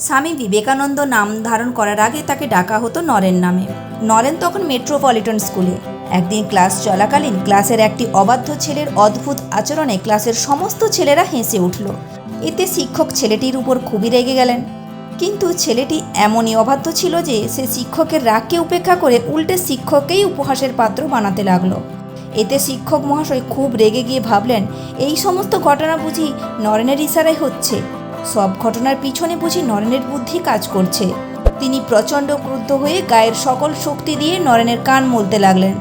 স্বামী বিবেকানন্দ নাম ধারণ করার আগে তাকে ডাকা হতো নরেন নামে। নরেন তখন মেট্রোপলিটন স্কুলে। একদিন ক্লাস চলাকালীন ক্লাসের একটি অবাধ্য ছেলের অদ্ভুত আচরণে ক্লাসের সমস্ত ছেলেরা হেসে উঠল। এতে শিক্ষক ছেলেটির উপর খুবই রেগে গেলেন। কিন্তু ছেলেটি এমনই অবাধ্য ছিল যে সে শিক্ষকের রাগকে উপেক্ষা করে উল্টে শিক্ষককেই উপহাসের পাত্র বানাতে লাগল। এতে শিক্ষক মহাশয় খুব রেগে গিয়ে ভাবলেন, এই সমস্ত ঘটনা বুঝি নরেনের ইশারায় হচ্ছে। সব ঘটনার পিছনে বুঝি নরেনের বুদ্ধি কাজ করছে। তিনি প্রচণ্ড ক্রুদ্ধ হয়ে গায়ের সকল শক্তি দিয়ে নরেনের কান মলতে লাগলেন।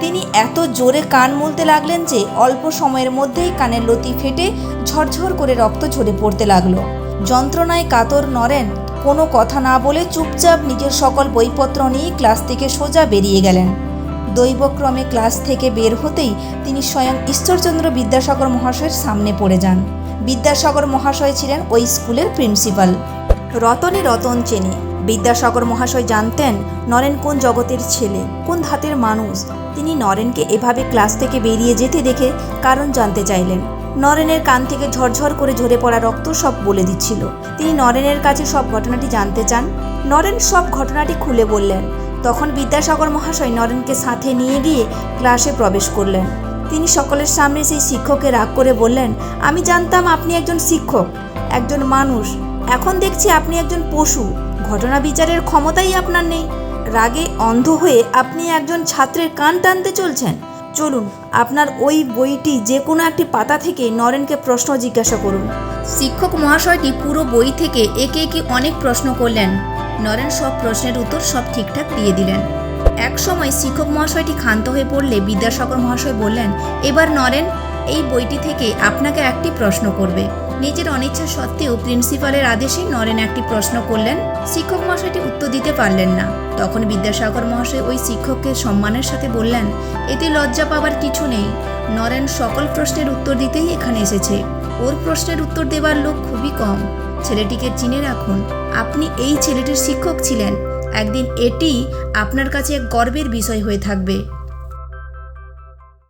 তিনি এত জোরে কান মলতে লাগলেন যে অল্প সময়ের মধ্যেই কানের লতি ফেটে ঝরঝর করে রক্ত ঝরে পড়তে লাগল। যন্ত্রণায় কাতর নরেন কোনো কথা না বলে চুপচাপ নিজের সকল বইপত্র নিয়ে ক্লাস থেকে সোজা বেরিয়ে গেলেন। দৈবক্রমে ক্লাস থেকে বের হতেই তিনি স্বয়ং ঈশ্বরচন্দ্র বিদ্যাসাগর মহাশয়ের সামনে পড়ে যান। বিদ্যাসাগর মহাশয় ছিলেন ওই স্কুলের প্রিন্সিপাল। রতনে রতন চেনে। বিদ্যাসাগর মহাশয় জানতেন, নরেন কোন জগতের ছেলে, কোন ধাতের মানুষ। তিনি নরেনকে এভাবে ক্লাস থেকে বেরিয়ে যেতে দেখে কারণ জানতে চাইলেন। নরেনের কান থেকে ঝরঝর করে ঝরে পড়া রক্ত সব বলে দিচ্ছিল। তিনি নরেনের কাছে সব ঘটনাটি জানতে চান। নরেন সব ঘটনাটি খুলে বললেন। তখন বিদ্যাসাগর মহাশয় নরেনকে সাথে নিয়ে গিয়ে ক্লাসে প্রবেশ করলেন। তিনি সকলের সামনে সেই শিক্ষককে রাগ করে বললেন, আমি জানতাম আপনি একজন শিক্ষক, একজন মানুষ। এখন দেখছি আপনি একজন পশু। ঘটনা বিচারের ক্ষমতাই আপনার নেই। রাগে অন্ধ হয়ে আপনি একজন ছাত্রের কান টানতে চলছেন। চলুন, আপনার ওই বইটি যে কোনো একটি পাতা থেকে নরেনকে প্রশ্ন জিজ্ঞাসা করুন। শিক্ষক মহাশয়টি পুরো বই থেকে একে একে অনেক প্রশ্ন করলেন। নরেন সব প্রশ্নের উত্তর সব ঠিকঠাক দিয়ে দিলেন। এক সময় শিক্ষক মহাশয়টি ক্ষান্ত হয়ে পড়লে বিদ্যাসাগর মহাশয় বললেন, এবার নরেন, এই বইটি থেকে আপনাকে একটি প্রশ্ন করবে। নিজের অনিচ্ছা সত্ত্বেও প্রিন্সিপালের আদেশে নরেন একটি প্রশ্ন করলেন। শিক্ষক মহাশয়টি উত্তর দিতে পারলেন না। তখন বিদ্যাসাগর মহাশয় ওই শিক্ষককে সম্মানের সাথে বললেন, এতে লজ্জা পাবার কিছু নেই। নরেন সকল প্রশ্নের উত্তর দিতেই এখানে এসেছে। ওর প্রশ্নের উত্তর দেবার লোক খুবই কম। ছেলেটিকে চিনে রাখুন, আপনি এই ছেলেটির শিক্ষক ছিলেন। একদিন এটি আপনার কাছে গর্বের বিষয় হয়ে থাকবে।